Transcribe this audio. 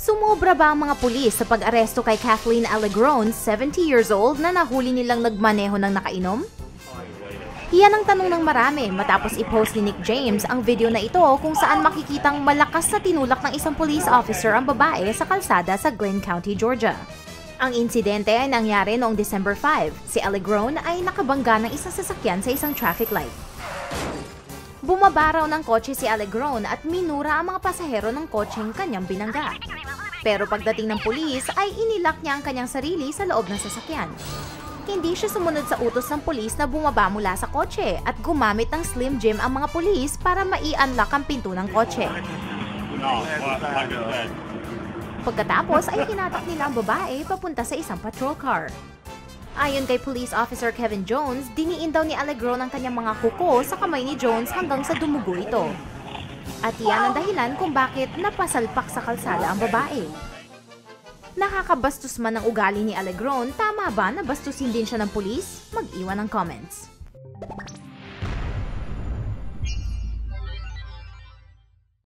Sumobra ba ang mga pulis sa pag-aresto kay Kathleen Allegron, 70 years old, na nahuli nilang nagmaneho ng nakainom? Iyan ang tanong ng marami matapos i-post ni Nick James ang video na ito kung saan makikitang malakas na tinulak ng isang police officer ang babae sa kalsada sa Glenn County, Georgia. Ang insidente ay nangyari noong December 5. Si Allegron ay nakabangga ng isang sasakyan sa isang traffic light. Bumaba raw ng kotse si Allegron at minura ang mga pasahero ng kotseng kanyang binangga. Pero pagdating ng pulis ay inilak niya ang kanyang sarili sa loob ng sasakyan. Hindi siya sumunod sa utos ng pulis na bumaba mula sa kotse at gumamit ng Slim Jim ang mga pulis para mai-unlock ang pinto ng kotse. Pagkatapos ay hinatak nila ang babae papunta sa isang patrol car. Ayon kay Police Officer Kevin Jones, diniin daw ni Allegro ng kanyang mga kuko sa kamay ni Jones hanggang sa dumugo ito. At iyan ang dahilan kung bakit napasalpak sa kalsada ang babae. Nakakabastos man ang ugali ni Allegron, tama ba na bastusin din siya ng pulis? Mag-iwan ng comments.